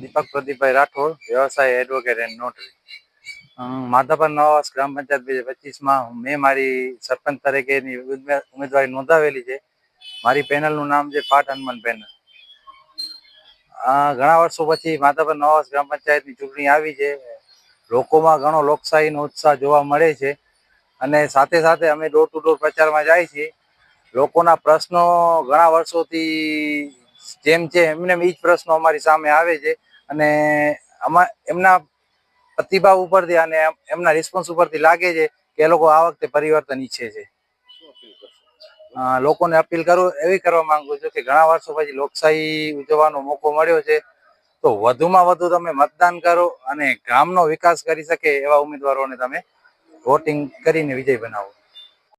દીપક પ્રદીપભાઈ રાઠોડ, વ્યવસાય advocate and notary Madhapar નવાસ ગ્રામ પંચાયત બે હજાર પચીસમાં મેં મારી સરપંચ તરીકેની ઉમેદવારી નોંધાવેલી છે. મારી પેનલનું નામ છે પાટ હનુમાન પેનલ. ઘણા વર્ષો પછી માધાપર નવાસ ગ્રામ પંચાયતની ચૂંટણી આવી છે. લોકોમાં ઘણો લોકશાહીનો ઉત્સાહ જોવા મળે છે. અને સાથે સાથે અમે ડોર ટુ ડોર પ્રચારમાં જાય છીએ. લોકોના પ્રશ્નો ઘણા વર્ષોથી જેમ છે એમને એ જ પ્રશ્નો અમારી સામે આવે છે. અને અમા એમના પ્રતિભાવ ઉપરથી અને એમના રિસ્પોન્સ ઉપરથી લાગે છે કે એ લોકો આ વખતે પરિવર્તન ઈચ્છે છે. લોકોને અપીલ કરું એવી કરવા માંગુ છું કે ઘણા વર્ષો પછી લોકશાહી ઉજવવાનો મોકો મળ્યો છે. તો વધુમાં વધુ તમે મતદાન કરો અને ગામનો વિકાસ કરી શકે એવા ઉમેદવારોને તમે વોટિંગ કરીને વિજય બનાવો.